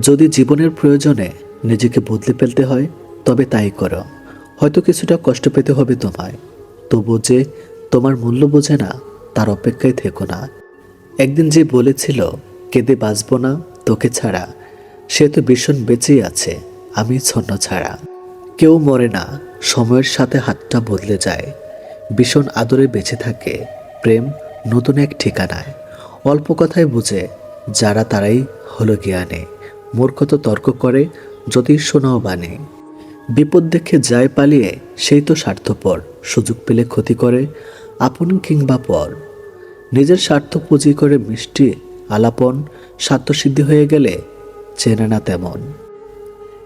যদি জীবনের প্রয়োজনে নিজেকে বদলে ফেলতে হয়, তবে তাই করো। হয়তো কিছুটা কষ্ট পেতে হবে তোমায়। তবু যে তোমার মূল্য বোঝে না, তার অপেক্ষায় থেকো না। একদিন যে বলেছিল, কেঁদে বাঁচব না তোকে ছাড়া সে তো ভীষণ বেঁচেই আছে, আমি ছন্ন ছাড়া। কেউ মরে না, সময়ের সাথে হাতটা বদলে যায়। ভীষণ আদরে বেঁচে থাকে, প্রেম নতুন এক ঠিকানায়। অল্প কথায় বুঝে, যারা তারাই হলো জ্ঞানে। মূর্খত তর্ক করে জ্যোতিষ শোনাও বানে। বিপদ দেখে যায় পালিয়ে, সেই তো স্বার্থপর, সুযোগ পেলে ক্ষতি করে, আপন কিংবা পর। নিজের স্বার্থ পুঁজি করে মিষ্টি, আলাপন, স্বার্থসিদ্ধি হয়ে গেলে চেনে না তেমন।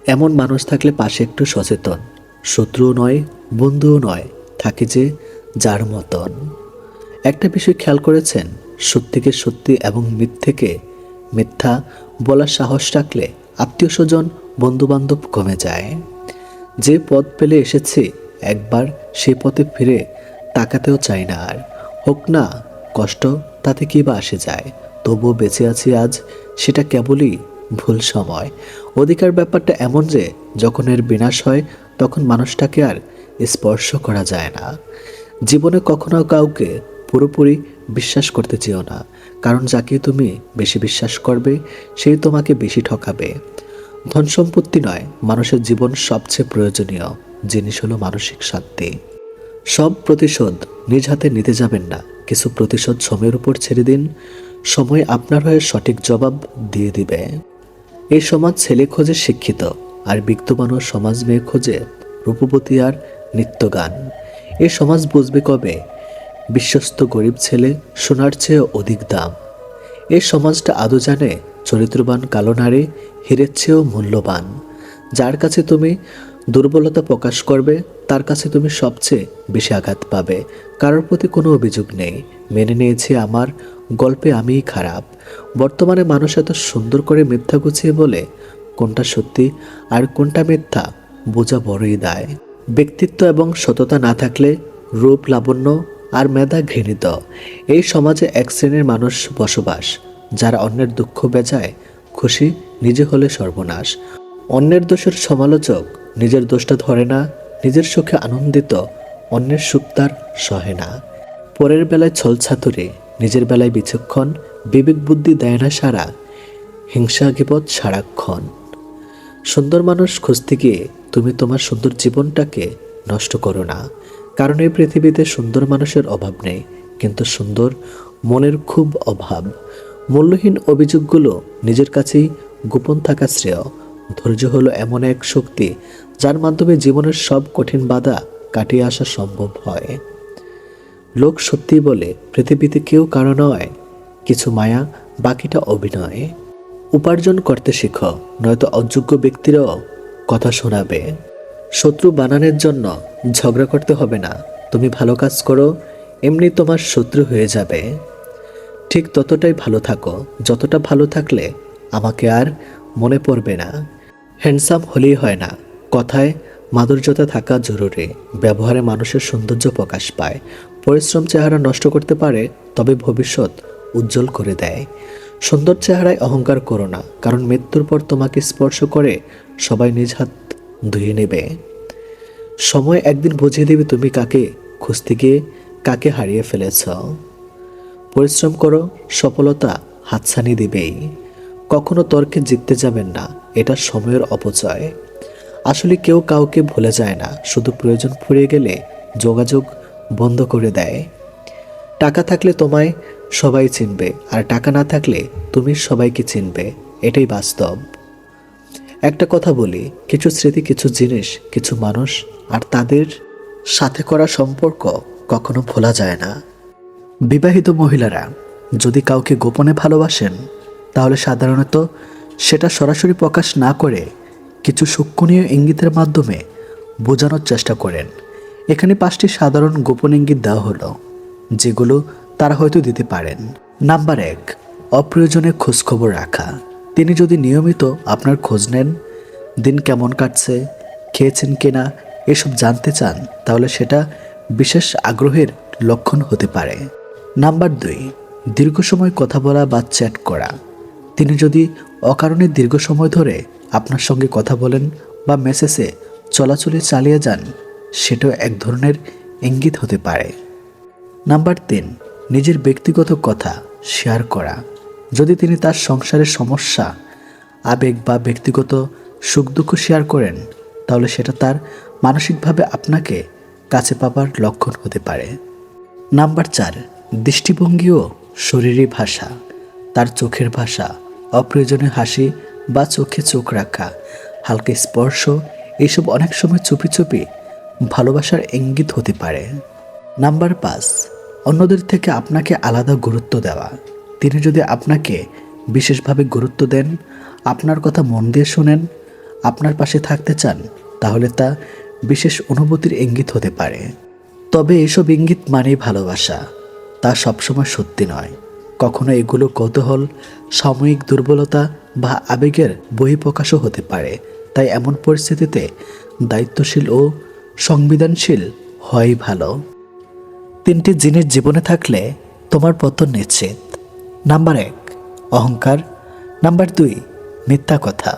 এমন মানুষ থাকলে পাশে একটু সচেতন। শত্রুও নয়, বন্ধুও নয়, থাকে যে যার মতন। একটা বিষয় খেয়াল করেছেন, সত্যিকে সত্যি এবং মিথ্যেকে মিথ্যা বলার সাহস রাখলে আত্মীয় স্বজন বন্ধুবান্ধব কমে যায়। যে পথ পেলে এসেছি, একবার সে পথে ফিরে তাকাতেও চাই না আর। হোক না, কষ্ট তাতে কি বা আসে যায়, তবুও বেঁচে আছি আজ, সেটা কেবলই ভুল সময়। অধিকার ব্যাপারটা এমন যে, যখন এর বিনাশ হয়, তখন মানুষটাকে আর স্পর্শ করা যায় না। জীবনে কখনো কাউকে পুরোপুরি বিশ্বাস করতে চেও না। কারণ যাকে তুমি বেশি বিশ্বাস করবে সেই তোমাকে বেশি ঠকাবে। ধন সম্পত্তি নয়, মানুষের জীবন সবচেয়ে প্রয়োজনীয়। জিনিস হলো মানসিক শান্তি। সব প্রতিশোধ নিজ হাতে নিতে যাবেন না। কিছু প্রতিশোধ সময়ের উপর ছেড়ে দিন। সময় আপনার হয়ে সঠিক জবাব দিয়ে দিবে। এই সমাজ ছেলে খোঁজে শিক্ষিত, আর বিত্তবানও সমাজ মেয়ে খোঁজে রূপবতী আর নিত্যগান। এ সমাজ বুঝবে কবে বিশ্বস্ত গরিব ছেলে সোনার চেয়ে অধিক দাম। এই সমাজটা আদৌ জানে? চরিত্রবান কালো নারী হীরের চেয়েও মূল্যবান। যার কাছে তুমি দুর্বলতা প্রকাশ করবে, তার কাছে তুমি সবচেয়ে বেশি আঘাত পাবে। কারোর প্রতি কোনো অভিযোগ নেই। মেনে নিয়েছি আমার গল্পে আমিই খারাপ। বর্তমানে মানুষ এত সুন্দর করে মিথ্যা গুছিয়ে বলে, কোনটা সত্যি আর কোনটা মিথ্যা বোঝা বড়ই দায়। ব্যক্তিত্ব এবং সততা না থাকলে রূপ লাবণ্য আর মেধা ঘৃণিত। এই সমাজে এক শ্রেণির মানুষ বসবাস, যারা অন্যের দুঃখ বেজায় খুশি নিজে হলে সর্বনাশ। অন্যের দোষের সমালোচক নিজের দোষটা ধরে না, নিজের সুখে আনন্দিত অন্যের সুখ তার সহে না। পরের বেলায় ছলছাতুরে নিজের বেলায় বিচক্ষণ, বিবেক বুদ্ধি দেয় না সারা, হিংসা গিপদ সারাক্ষণ। সুন্দর মানুষ খুঁজতে গিয়ে তুমি তোমার সুন্দর জীবনটাকে নষ্ট করো না। কারণ এই পৃথিবীতে সুন্দর মানুষের অভাব নেই, কিন্তু সুন্দর মনের খুব অভাব। মূল্যহীন অভিযোগগুলো নিজের কাছেই গোপন থাকা শ্রেয়। ধৈর্য হলো এমন এক শক্তি যার মাধ্যমে জীবনের সব কঠিন বাধা কাটিয়ে আসা সম্ভব হয়। লোক সত্যি বলে, পৃথিবীতে কেউ কারও নয়, কিছু মায়া, বাকিটা অভিনয়। উপার্জন করতে শিখো, নয়তো অযোগ্য ব্যক্তিরাও কথা শোনাবে। শত্রু বানানোর জন্য ঝগড়া করতে হবে না। তুমি ভালো কাজ করো, এমনি তোমার শত্রু হয়ে যাবে। ঠিক ততটাই ভালো থাকো, যতটা ভালো থাকলে আমাকে আর মনে পড়বে না। হ্যান্ডসাম হলেই হয় না। কথায় মাধুর্যতা থাকা জরুরি। ব্যবহারে মানুষের সৌন্দর্য প্রকাশ পায়। পরিশ্রম চেহারা নষ্ট করতে পারে, তবে ভবিষ্যৎ উজ্জ্বল করে দেয়। সুন্দর চেহারায় অহংকার করো না, কারণ মৃত্যুর পর তোমাকে স্পর্শ করে সবাই নিজ হাত ধুয়ে নেবে। সময় একদিন বুঝিয়ে দেবে তুমি কাকে খুঁজতে গিয়ে কাকে হারিয়ে ফেলেছ। পরিশ্রম করো, সফলতা হাতছানি দিবেই। কখনো তর্কে জিততে যাবেন না, এটা সময়ের অপচয়। আসলে কেউ কাউকে ভুলে যায় না, শুধু প্রয়োজন ফুরিয়ে গেলে যোগাযোগ বন্ধ করে দেয়। টাকা থাকলে তোমায় সবাই চিনবে, আর টাকা না থাকলে তুমি সবাইকে চিনবে, এটাই বাস্তব। একটা কথা বলি, কিছু স্মৃতি, কিছু জিনিস, কিছু মানুষ আর তাদের সাথে করা সম্পর্ক কখনো ভোলা যায় না। বিবাহিত মহিলারা যদি কাউকে গোপনে ভালোবাসেন, তাহলে সাধারণত সেটা সরাসরি প্রকাশ না করে কিছু সূক্ষ্মণীয় ইঙ্গিতের মাধ্যমে বোঝানোর চেষ্টা করেন। এখানে পাঁচটি সাধারণ গোপন ইঙ্গিত দেওয়া হলো, যেগুলো তারা হয়তো দিতে পারেন। নাম্বার এক, অপ্রয়োজনে খোঁজখবর রাখা। তিনি যদি নিয়মিত আপনার খোঁজ নেন, দিন কেমন কাটছে, খেয়েছেন কিনা, এসব জানতে চান, তাহলে সেটা বিশেষ আগ্রহের লক্ষণ হতে পারে। নাম্বার দুই, দীর্ঘ সময় কথা বলা বা চ্যাট করা। তিনি যদি অকারণে দীর্ঘ সময় ধরে আপনার সঙ্গে কথা বলেন বা মেসেজে চলাচলে চালিয়ে যান, সেটাও এক ধরনের ইঙ্গিত হতে পারে। নাম্বার তিন, নিজের ব্যক্তিগত কথা শেয়ার করা। যদি তিনি তার সংসারের সমস্যা, আবেগ বা ব্যক্তিগত সুখ দুঃখ শেয়ার করেন, তাহলে সেটা তার মানসিকভাবে আপনাকে কাছে পাবার লক্ষণ হতে পারে। নাম্বার চার, দৃষ্টিভঙ্গি ও শরীরী ভাষা। তার চোখের ভাষা, অপ্রয়োজনীয় হাসি বা চোখে চোখ রাখা, হালকা স্পর্শ এইসব অনেক সময় চুপি চুপি ভালোবাসার ইঙ্গিত হতে পারে। নাম্বার পাঁচ, অন্যদের থেকে আপনাকে আলাদা গুরুত্ব দেওয়া। তিনি যদি আপনাকে বিশেষভাবে গুরুত্ব দেন, আপনার কথা মন দিয়ে শোনেন, আপনার পাশে থাকতে চান, তাহলে তা বিশেষ অনুভূতির ইঙ্গিত হতে পারে। তবে এসব ইঙ্গিত মানেই ভালোবাসা। তা সবসময় সত্যি নয়। কখনো এগুলো কৌতূহল, সাময়িক দুর্বলতা বা আবেগের বহিঃপ্রকাশও হতে পারে। তাই এমন পরিস্থিতিতে দায়িত্বশীল ও সংবিধানশীল হয় ভালো। তিনটি জিনিস জীবনে থাকলে তোমার পতন নিশ্চিত। নাম্বার এক, অহংকার। নাম্বার দুই, মিথ্যা কথা।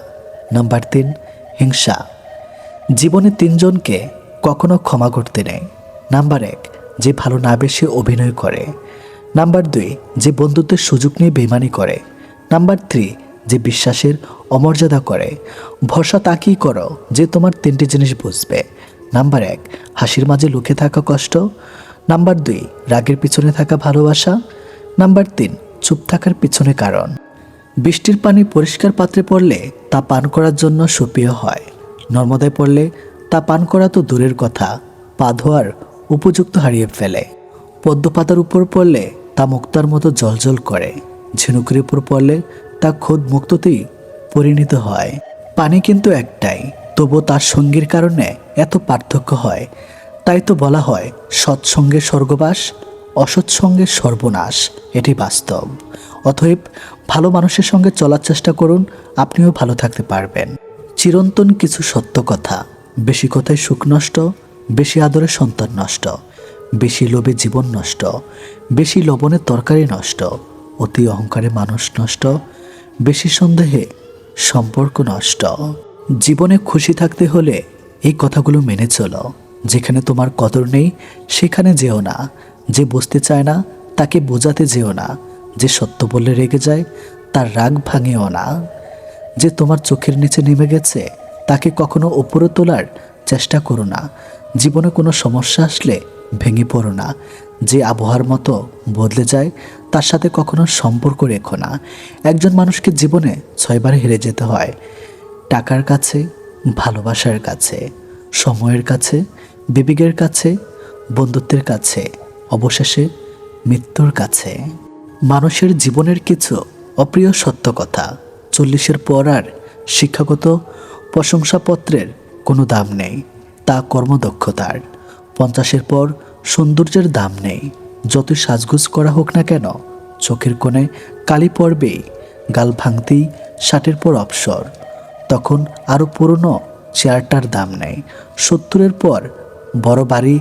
নাম্বার তিন, হিংসা। জীবনে তিনজনকে কখনো ক্ষমা করতে নেই। নাম্বার এক, যে ভালো না বেশি অভিনয় করে। নাম্বার দুই, যে বন্ধুত্বের সুযোগ নিয়ে বেমানি করে। নাম্বার থ্রি, যে বিশ্বাসের অমর্যাদা করে। ভরসা তাকেই করো যে তোমার তিনটি জিনিস বুঝবে। নাম্বার এক, হাসির মাঝে লুকে থাকা কষ্ট। নাম্বার দুই, রাগের পিছনে থাকা ভালোবাসা। নাম্বার তিন চুপ থাকার পিছনে কারণ। বৃষ্টির পানি পরিষ্কার পাত্রে পড়লে তা পান করার জন্য সুপ্রিয় হয়। নর্মদায় পড়লে তা পান করা তো দূরের কথা, পা ধোয়ার উপযুক্ত হারিয়ে ফেলে। পদ্মপাতার উপর পড়লে তা মুক্তার মতো জলজল করে। ঝিনুকের উপর পড়লে তা খোদ মুক্ততেই পরিণত হয়। পানি কিন্তু একটাই তবু তার সঙ্গীর কারণে এত পার্থক্য হয়। তাই তো বলা হয় সৎসঙ্গে স্বর্গবাস অসৎসঙ্গে সর্বনাশ, এটি বাস্তব। অতএব ভালো মানুষের সঙ্গে চলার চেষ্টা করুন, আপনিও ভালো থাকতে পারবেন। চিরন্তন কিছু সত্য কথা, বেশি কথায় সুখ নষ্ট, বেশি আদরে সন্তান নষ্ট, বেশি লোভে জীবন নষ্ট, বেশি লবণে তরকারি নষ্ট, অতি অহংকারে মানুষ নষ্ট, বেশি সন্দেহে সম্পর্ক নষ্ট। জীবনে খুশি থাকতে হলে এই কথাগুলো মেনে চলো। যেখানে তোমার কদর নেই, সেখানে যেও না। যে বুঝতে চায় না, তাকে বোঝাতে যেও না। যে সত্য বললে রেগে যায়, তার রাগ ভাঙেও না। যে তোমার চোখের নিচে নেমে গেছে, তাকে কখনো ওপরে তোলার চেষ্টা করো না। জীবনে কোনো সমস্যা আসলে ভেঙে পড়ো না। যে আবহাওয়ার মতো বদলে যায়, তার সাথে কখনো সম্পর্ক রেখো না। একজন মানুষকে জীবনে ছয়বার হেরে যেতে হয়। টাকার কাছে, ভালোবাসার কাছে, সময়ের কাছে, বিবেকের কাছে, বন্ধুত্বের কাছে। অবশেষে মৃত্যুর কাছে। মানুষের জীবনের কিছু অপ্রিয় সত্য কথা চল্লিশের পর আর শিক্ষাগত প্রশংসাপত্রের কোনো দাম নেই, তা কর্মদক্ষতার। পঞ্চাশের পর সৌন্দর্যের দাম নেই, যতই সাজগুজ করা হোক না কেন, চোখের কোণে কালি পড়বেই, গাল ভাঙতেই ষাটের পর অবসর। তখন আরও পুরনো চেয়ারটার দাম নেই, সত্তরের পর বড় বাড়ি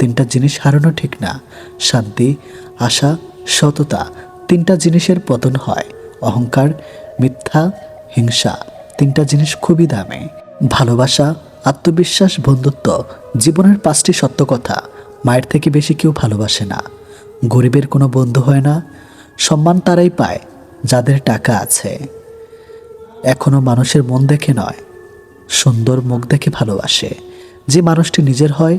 তিনটা জিনিস হারানো ঠিক না। শান্তি, আশা, সততা তিনটা জিনিসের পতন হয়। অহংকার, মিথ্যা, হিংসা তিনটা জিনিস খুবই দামে। ভালোবাসা, আত্মবিশ্বাস, বন্ধুত্ব জীবনের পাঁচটি সত্য কথা। মায়ের থেকে বেশি কেউ ভালোবাসে না। গরিবের কোনো বন্ধু হয় না। সম্মান তারাই পায়, যাদের টাকা আছে। এখনও মানুষের মন দেখে নয়। সুন্দর মুখ দেখে ভালোবাসে। যে মানুষটি নিজের হয়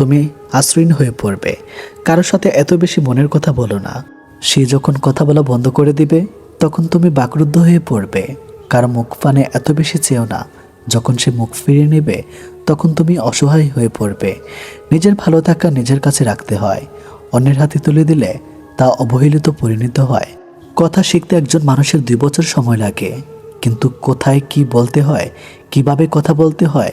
তুমি আশ্রয়ীন হয়ে পড়বে। কারোর সাথে এত বেশি মনের কথা বলো না। সে যখন কথা বলা বন্ধ করে দিবে, তখন তুমি বাকরুদ্ধ হয়ে পড়বে। কারও মুখ পানে এত বেশি চেয়েও না। যখন সে মুখ ফিরিয়ে নেবে, তখন তুমি অসহায় হয়ে পড়বে। নিজের ভালো থাকা নিজের কাছে রাখতে হয়। অন্যের হাতে তুলে দিলে তা অবহেলিত পরিণত হয়। কথা শিখতে একজন মানুষের দুই বছর সময় লাগে। কিন্তু কোথায় কি বলতে হয়, কীভাবে কথা বলতে হয়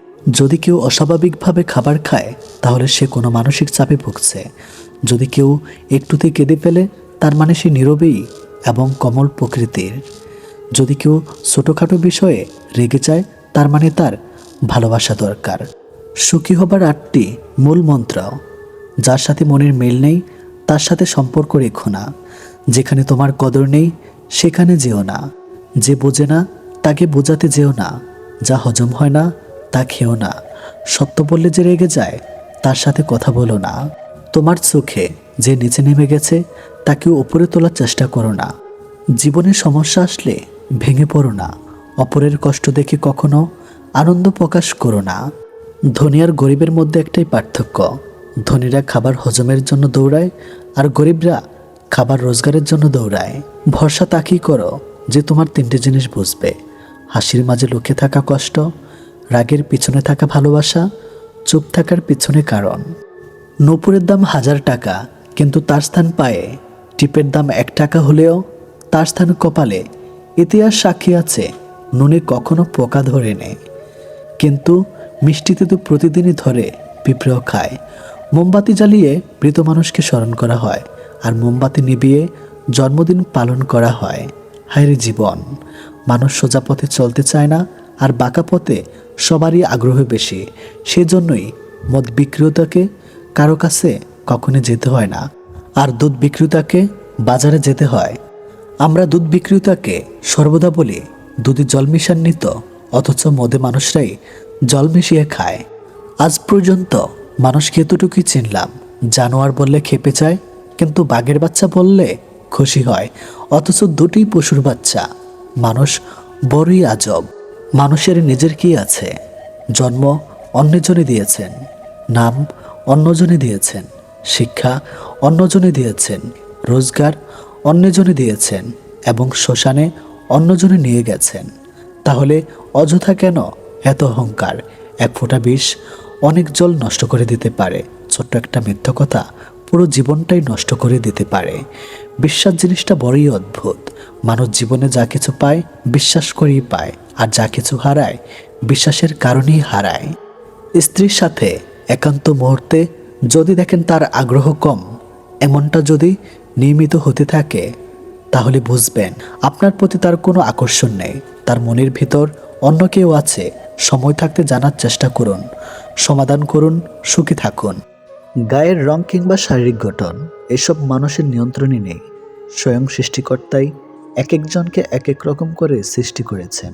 যদি কেউ অস্বাভাবিকভাবে খাবার খায়, তাহলে সে কোনো মানসিক চাপে ভুগছে। যদি কেউ একটুতে কেঁদে ফেলে, তার মানে সে নীরবেই এবং কমল প্রকৃতির। যদি কেউ ছোটোখাটো বিষয়ে রেগে যায়, তার মানে তার ভালোবাসা দরকার। সুখী হবার আটটি মূল মন্ত্র। যার সাথে মনের মিল নেই, তার সাথে সম্পর্ক রেখো না। যেখানে তোমার কদর নেই, সেখানে যেও না। যে বোঝে না, তাকে বোঝাতে যেও না। যা হজম হয় না তা খেও না। সত্য বললে যে রেগে যায়, তার সাথে কথা বলো না। তোমার চোখে যে নিচে নেমে গেছে, তাকে উপরে তোলার চেষ্টা করো না। জীবনে সমস্যা আসলে ভেঙে পড়ো না। অপরের কষ্ট দেখে কখনো আনন্দ প্রকাশ করো না। ধনী আর গরিবের মধ্যে একটাই পার্থক্য। ধনীরা খাবার হজমের জন্য দৌড়ায় আর গরিবরা খাবার রোজগারের জন্য দৌড়ায়। ভরসা তাকেই করো যে তোমার তিনটে জিনিস বুঝবে। হাসির মাঝে লুকিয়ে থাকা কষ্ট রাগের পিছনে থাকা ভালোবাসা, চুপ থাকার পিছনে কারণ। নূপুরের দাম হাজার টাকা, কিন্তু তার স্থান পায়ে, টিপের দাম এক টাকা হলেও তার স্থান কপালে ইতিহাস সাক্ষী আছে, নুনে কখনো পোকা ধরে নেয় কিন্তু মিষ্টিতে তো প্রতিদিনই ধরে পিঁপড়েও খায়। মোমবাতি জ্বালিয়ে মৃত মানুষকে স্মরণ করা হয়, আর মোমবাতি নিভিয়ে জন্মদিন পালন করা হয়। হায়রে জীবন, মানুষ সোজা পথে চলতে চায় না আর বাঁকা পথে সবারই আগ্রহ বেশি। সেজন্যই মদ বিক্রেতাকে কারও কাছে কখনো যেতে হয় না। আর দুধ বিক্রেতাকে বাজারে যেতে হয়। আমরা দুধ বিক্রেতাকে সর্বদা বলি, দুধে জল মিশান্বিত অথচ মদে মানুষরাই জল মিশিয়ে খায়। আজ পর্যন্ত মানুষকে এতটুকুই চিনলাম, জানোয়ার বললে খেপে যায়, কিন্তু বাঘের বাচ্চা বললে খুশি হয়, অথচ দুটি পশুর বাচ্চা। মানুষ বড়ই আজব। মানুষের নিজের কি আছে? জন্ম অন্যজনে দিয়েছেন, নাম অন্যজনে দিয়েছেন, শিক্ষা অন্যজনে দিয়েছেন, রোজগার অন্যজনে দিয়েছেন এবং শ্মশানে অন্যজনে নিয়ে গেছেন। তাহলে অযথা কেন এত অহংকার? এক ফোঁটা বিষ অনেক জল নষ্ট করে দিতে পারে। ছোট্ট একটা মিথ্যা কথা পুরো জীবনটাই নষ্ট করে দিতে পারে। বিশ্বাস জিনিসটা বড়ই অদ্ভুত। মানুষ জীবনে যা কিছু পায়, বিশ্বাস করেই পায়। আর যা কিছু হারায়, বিশ্বাসের কারণেই হারায়। স্ত্রীর সাথে একান্ত মুহূর্তে যদি দেখেন তার আগ্রহ কম, এমনটা যদি নিয়মিত হতে থাকে, তাহলে বুঝবেন আপনার প্রতি তার কোনো আকর্ষণ নেই। তার মনের ভিতর অন্য কেউ আছে, সময় থাকতে জানার চেষ্টা করুন, সমাধান করুন, সুখী থাকুন। গায়ের রং কিংবা শারীরিক গঠন, এসব মানুষের নিয়ন্ত্রণে নেই। স্বয়ং সৃষ্টিকর্তাই এক একজনকে এক এক রকম করে সৃষ্টি করেছেন।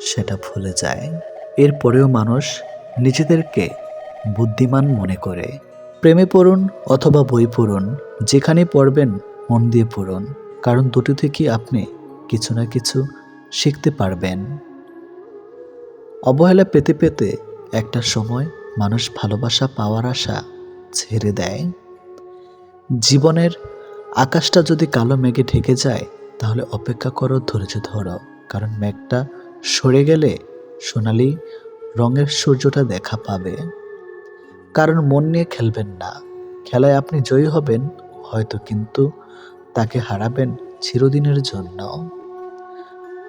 সেটা ভুলে যায়। এরপরেও মানুষ নিজেদেরকে বুদ্ধিমান মনে করে। প্রেমে পড়ুন অথবা বই পড়ুন, যেখানে পড়বেন মন দিয়ে পড়ুন, কারণ দুটো থেকে আপনি কিছু না কিছু শিখতে পারবেন। অবহেলা পেতে পেতে একটা সময় মানুষ ভালোবাসা পাওয়ার আশা ছেড়ে দেয়। জীবনের আকাশটা যদি কালো মেঘে ঢেকে যায়, তাহলে অপেক্ষা করো ধৈর্য ধরো, কারণ মেঘটা সরে গেলে সোনালি রঙের সূর্যটা দেখা পাবে। কারণ মন নিয়ে খেলবেন না। খেলায় আপনি জয়ী হবেন, হয়তো কিন্তু তাকে হারাবেন চিরদিনের জন্য।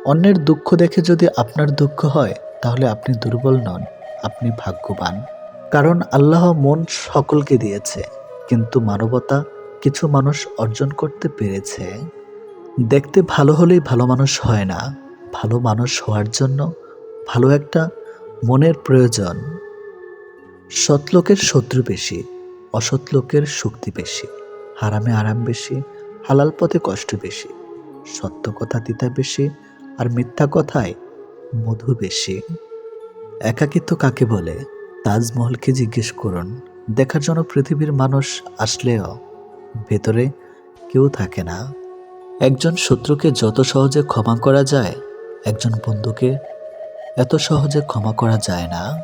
অন্যের দুঃখ দেখে যদি আপনার দুঃখ হয়, তাহলে আপনি দুর্বল নন, আপনি ভাগ্যবান। কারণ আল্লাহ মন সকলকে দিয়েছে, কিন্তু মানবতা কিছু মানুষ অর্জন করতে পেরেছে। দেখতে ভালো হলেই ভালো মানুষ হয় না। ভালো মানুষ হওয়ার জন্য ভালো একটা মনের প্রয়োজন। সৎ লোকের শত্রু বেশি অসৎ লোকের শক্তি বেশি, হারামে আরাম বেশি, হালাল পথে কষ্ট বেশি, সত্য কথা তিতা বেশি আর মিথ্যা কথায় মধু বেশি। একাকিত্ব কাকে বলে? তাজমহলকে জিজ্ঞেস করুন। দেখার জন্য পৃথিবীর মানুষ আসলেও ভেতরে কেউ থাকে না। একজন শত্রুকে যত সহজে ক্ষমা করা যায় একজন বন্ধুকে এত সহজে ক্ষমা করা যায় না?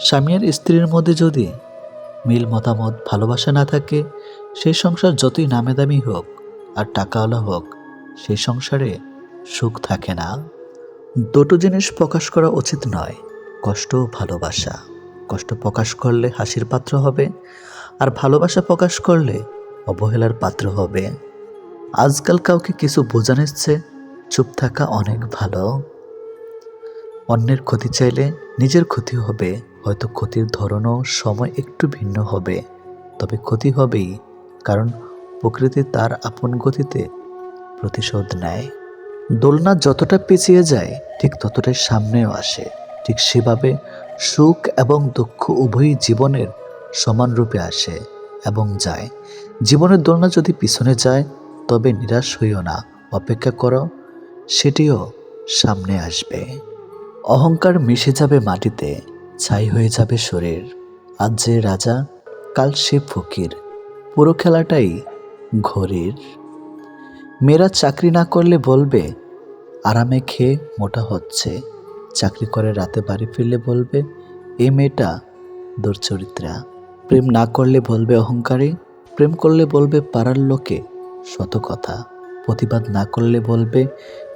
স্বামী আর স্ত্রীর মধ্যে যদি মিল মতামত, ভালোবাসা না থাকে সেই সংসার যতই নামে দামি হোক আর টাকাওয়ালা হোক সেই সংসারে সুখ থাকে না। দুটো জিনিস প্রকাশ করা উচিত নয়, কষ্ট ভালোবাসা। কষ্ট প্রকাশ করলে হাসির পাত্র হবে আর ভালোবাসা প্রকাশ করলে অবহেলার পাত্র হবে। আজকাল কাউকে কিছু বোঝানোর চেয়ে চুপ থাকা অনেক ভালো। অন্যের ক্ষতি চাইলে নিজের ক্ষতি হবে, হয়তো ক্ষতির ধরনও সময় একটু ভিন্ন হবে। তবে ক্ষতি হবেই, কারণ প্রকৃতি তার আপন গতিতে প্রতিশোধ নেয়। দোলনা যতটা পিছিয়ে যায়, ঠিক ততটাই সামনেও আসে। ঠিক সেভাবে সুখ এবং দুঃখ উভয়ই জীবনের সমান রূপে আসে এবং যায়। জীবনের দোলনা যদি পিছনে যায়, তবে নিরাশ হইও না। অপেক্ষা করো সেটিও সামনে আসবে। অহংকার মিশে যাবে মাটিতে, ছাই হয়ে যাবে শরীর। আজ যে রাজা, কাল সে ফকির। পুরো খেলাটাই ঘড়ির মেয়েরা চাকরি না করলে বলবে, আরামে খেয়ে মোটা হচ্ছে। চাকরি করে রাতে বাড়ি ফিরলে বলবে, এ মেয়েটা দুর্চরিত্রা। প্রেম না করলে বলবে অহংকারী, প্রেম করলে বলবে পাড়ার লোকে শত কথা প্রতিবাদ না করলে বলবে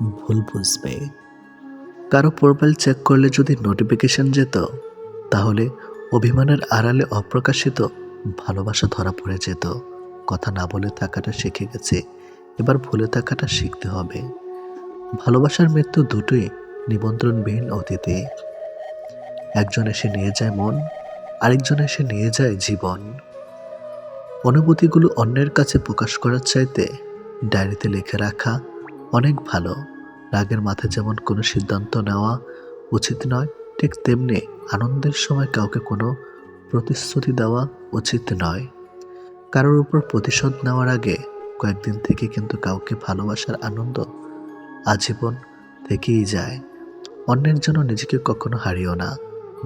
ভুল বুঝবে। কারও প্রোফাইল চেক করলে যদি নোটিফিকেশন যেত, তাহলে অভিমানের আড়ালে অপ্রকাশিত ভালোবাসা ধরা পড়ে যেত। কথা না বলে থাকাটা শিখে গেছে। এবার ভুলে থাকাটা শিখতে হবে। ভালোবাসার মৃত্যু দুটোই নিমন্ত্রণবিহীন অতীতে। একজন এসে নিয়ে যায় মন, আরেকজন এসে নিয়ে যায় জীবন। অনুভূতিগুলো অন্যের কাছে প্রকাশ করার চাইতে ডায়েরিতে লিখে রাখা অনেক ভালো। রাগের মাথায় যেমন কোনো সিদ্ধান্ত নেওয়া উচিত নয়, ঠিক তেমনি আনন্দের সময় কাউকে কোনো প্রতিশ্রুতি দেওয়া উচিত নয়। কারোর উপর প্রতিশোধ নেওয়ার আগে কয়েকদিন থেকে কিন্তু কাউকে ভালোবাসার আনন্দ আজীবন থেকেই যায়। অন্যের জন্য নিজেকে কখনো হারিও না।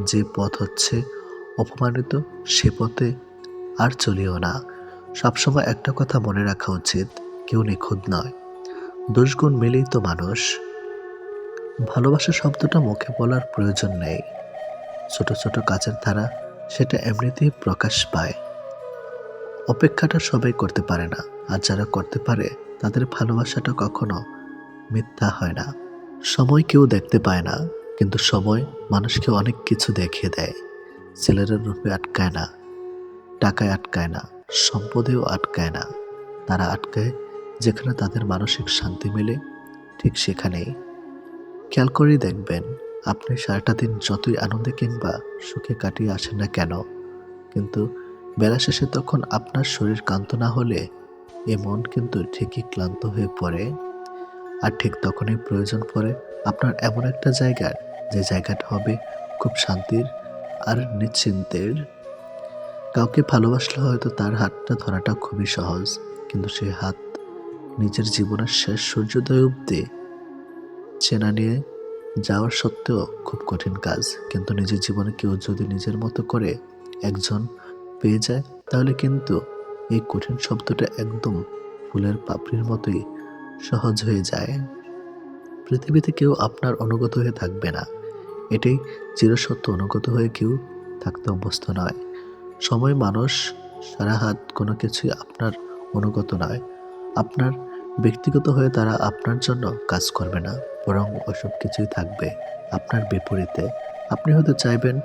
যে পথ হচ্ছে অপমানিত, সে পথে আর চলিও না। সবসময় একটা কথা মনে রাখা উচিত, কেউ নিখুঁত নয়। দোষগুণ মিলেই তো মানুষ। ভালোবাসা শব্দটা মুখে বলার প্রয়োজন নেই। ছোট ছোট কাজের ধারা সেটা এমনিতেই প্রকাশ পায়। অপেক্ষাটা সবাই করতে পারে না, আর যারা করতে পারে, তাদের ভালোবাসাটা কখনো মিথ্যা হয় না। সময় কেউ দেখতে পায় না, কিন্তু সময় মানুষকে অনেক কিছু দেখিয়ে দেয়। ছেলেরা রূপে আটকায় না, টাকায় আটকায় না, সম্পদেও আটকায় না। তারা আটকায় যেখানে তাদের মানসিক শান্তি মেলে, ঠিক সেখানেই। খেয়াল করেই দেখবেন, আপনি সারাটা দিন যতই আনন্দে কিংবা সুখে কাটিয়ে আসেন না কেন, কিন্তু বেলা শেষে তখন আপনার শরীর ক্লান্ত না হলে এ মন কিন্তু ঠিকই ক্লান্ত হয়ে পড়ে। আর ঠিক তখনই প্রয়োজন পড়ে আপনার এমন একটা জায়গার, যে জায়গাটা হবে খুব শান্তির আর নিশ্চিন্তের। কাউকে ভালোবাসলে হয়তো তার হাতটা ধরাটা খুবই সহজ, কিন্তু সেই হাত নিজের জীবনের শেষ সূর্যোদয় অবধি চেনা নিয়ে যাওয়ার সত্ত্বেও খুব কঠিন কাজ। কিন্তু নিজের জীবনে কেউ যদি নিজের মতো করে একজন পেয়ে যায়, তাহলে কিন্তু এই কঠিন শব্দটা একদম ফুলের পাপড়ির মতোই সহজ হয়ে যায়। পৃথিবীতে কেউ আপনার অনুগত হয়ে থাকবে না। এটি চিরসত্য অনুগত হয়ে কেউ থাকতে অভ্যস্ত নয়। সময় মানুষ সারা হাত কোনো কিছুই আপনার অনুগত নয়। আপনার ব্যক্তিগত হয়ে তারা আপনার জন্য কাজ করবে না, বরং ওসব কিছুই থাকবে আপনার বিপরীতে। আপনি হয়তো চাইবেন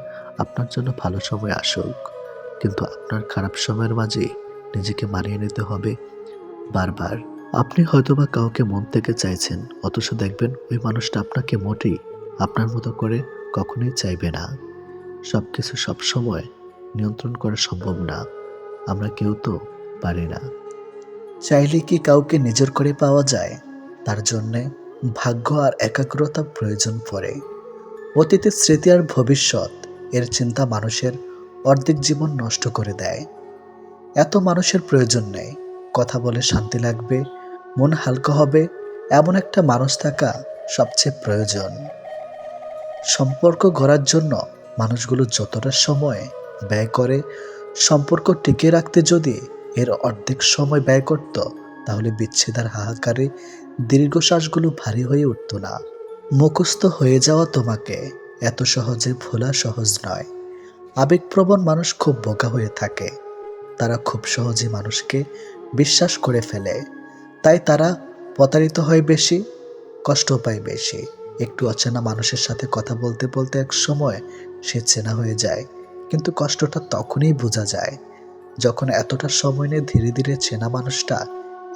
আপনার জন্য ভালো সময় আসুক, কিন্তু আপনার খারাপ সময়ের মাঝে নিজেকে মানিয়ে নিতে হবে বারবার। আপনি হয়তোবা কাউকে মন থেকে চাইছেন, অথচ দেখবেন ওই মানুষটা আপনাকে মোটেই আপনার মতো করে কখনোই চাইবে না। সব কিছু সবসময় নিয়ন্ত্রণ করা সম্ভব না, আমরা কেউ তো পারি না। চাইলে কি কাউকে নিজের করে পাওয়া যায়? তার জন্যে ভাগ্য আর একাগ্রতা প্রয়োজন পড়ে। অতীতের স্মৃতি আর ভবিষ্যৎ এর চিন্তা মানুষের অর্ধেক জীবন নষ্ট করে দেয়। এত মানুষের প্রয়োজন নেই। কথা বলে শান্তি লাগবে, মন হালকা হবে, এমন একটা মানুষ থাকা সবচেয়ে প্রয়োজন। সম্পর্ক গড়ার জন্য মানুষগুলো যতটা সময় ব্যয় করে, সম্পর্ক টিকিয়ে রাখতে যদি এর অর্ধেক সময় ব্যয় করত, তাহলে বিচ্ছেদার হাহাকারে দীর্ঘশ্বাসগুলো ভারী হয়ে উঠত না। মুখস্থ হয়ে যাওয়া তোমাকে এত সহজে ভোলা সহজ নয়। আবেগপ্রবণ মানুষ খুব বোকা হয়ে থাকে। তারা খুব সহজে মানুষকে বিশ্বাস করে ফেলে। তাই তারা প্রতারিত হয় বেশি, কষ্ট পায় বেশি। একটু অচেনা মানুষের সাথে কথা বলতে বলতে এক সময় সে চেনা হয়ে যায়, কিন্তু কষ্টটা তখনই বোঝা যায়। যখন এতটা সময় নিয়ে ধীরে ধীরে চেনা মানুষটা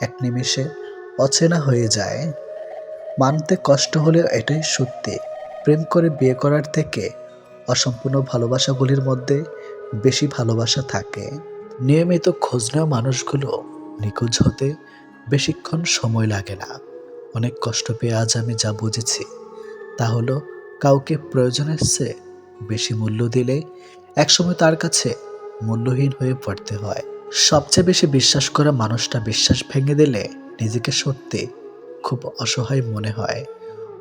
এক নিমেষে অচেনা হয়ে যায়, মানতে কষ্ট হলেও এটাই সত্যি। প্রেম করে বিয়ে করার থেকে অসম্পূর্ণ ভালোবাসাগুলির মধ্যে বেশি ভালোবাসা থাকে। নিয়মিত খোঁজ নেওয়া মানুষগুলো নিখোঁজ হতে বেশিক্ষণ সময় লাগে না। অনেক কষ্ট পেয়ে আজ আমি যা বুঝেছি, তা হলো কাউকে প্রয়োজনের চেয়ে বেশি মূল্য দিলে একসময় তার কাছে মূল্যহীন হয়ে পড়তে হয়। সবচেয়ে বেশি বিশ্বাস করা মানুষটা বিশ্বাস ভেঙে দিলে নিজেকে সত্যি খুব অসহায় মনে হয়।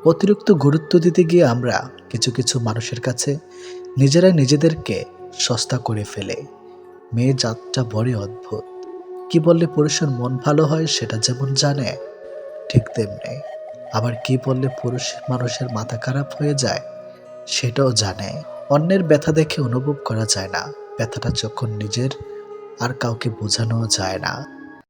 অতিরিক্ত গুরুত্ব দিতে গিয়ে আমরা কিছু কিছু মানুষের কাছে নিজেরা নিজেদেরকে সস্তা করে ফেলে। মেয়ে জাতটা বড়ই অদ্ভুত। কি বললে পুরুষের মন ভালো হয় সেটা যেমন জানে, ঠিক তেমনি। আবার কি বললে পুরুষ মানুষের মাথা খারাপ হয়ে যায় সেটাও জানে। অন্যের ব্যথা দেখে অনুভব করা যায় না। ব্যথাটা যখন নিজের আর কাউকে বোঝানো যায় না।